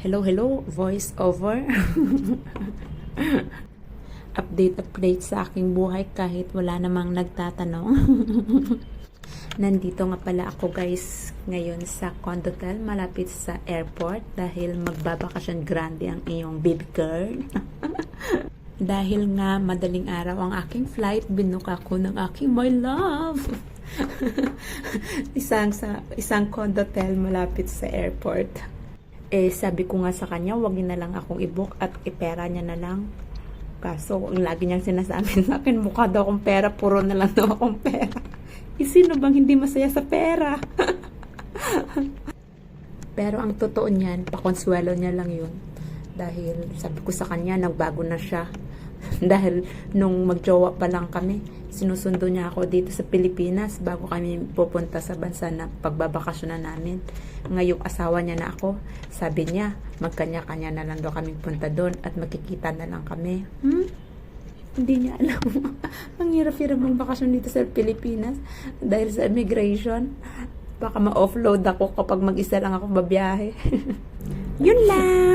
Hello, hello, voice over. update, update sa aking buhay kahit wala namang nagtatanong. Nandito nga pala ako guys ngayon sa Condotel malapit sa airport dahil magbabakasyon grande ang iyong baby girl. dahil nga madaling araw ang aking flight, binuka ko ng aking my love. isang sa isang condotel malapit sa airport. Eh sabi ko nga sa kanya, wag niya na lang akong i-book at ipera niya na lang. Kaso, ang lagi niyang sinasabi sa akin, mukha daw akong pera, puro na lang daw akong pera. Eh, sino bang hindi masaya sa pera? Pero ang totoo niyan, pakonsuelo niya lang yun. Dahil sabi ko sa kanya, nagbago na siya. Dahil nung magjowa pa lang kami, sinusundo niya ako dito sa Pilipinas bago kami pupunta sa bansa na pagbabakasyon na namin. Ngayong asawa niya na ako, sabi niya, magkanya-kanya na lang daw kami punta doon at makikita na lang kami. Hmm? Hindi niya alam. Ang hirap-hirap mong bakasyon dito sa Pilipinas dahil sa immigration. Baka ma-offload ako kapag mag-isa lang ako babiyahe. Yun lang!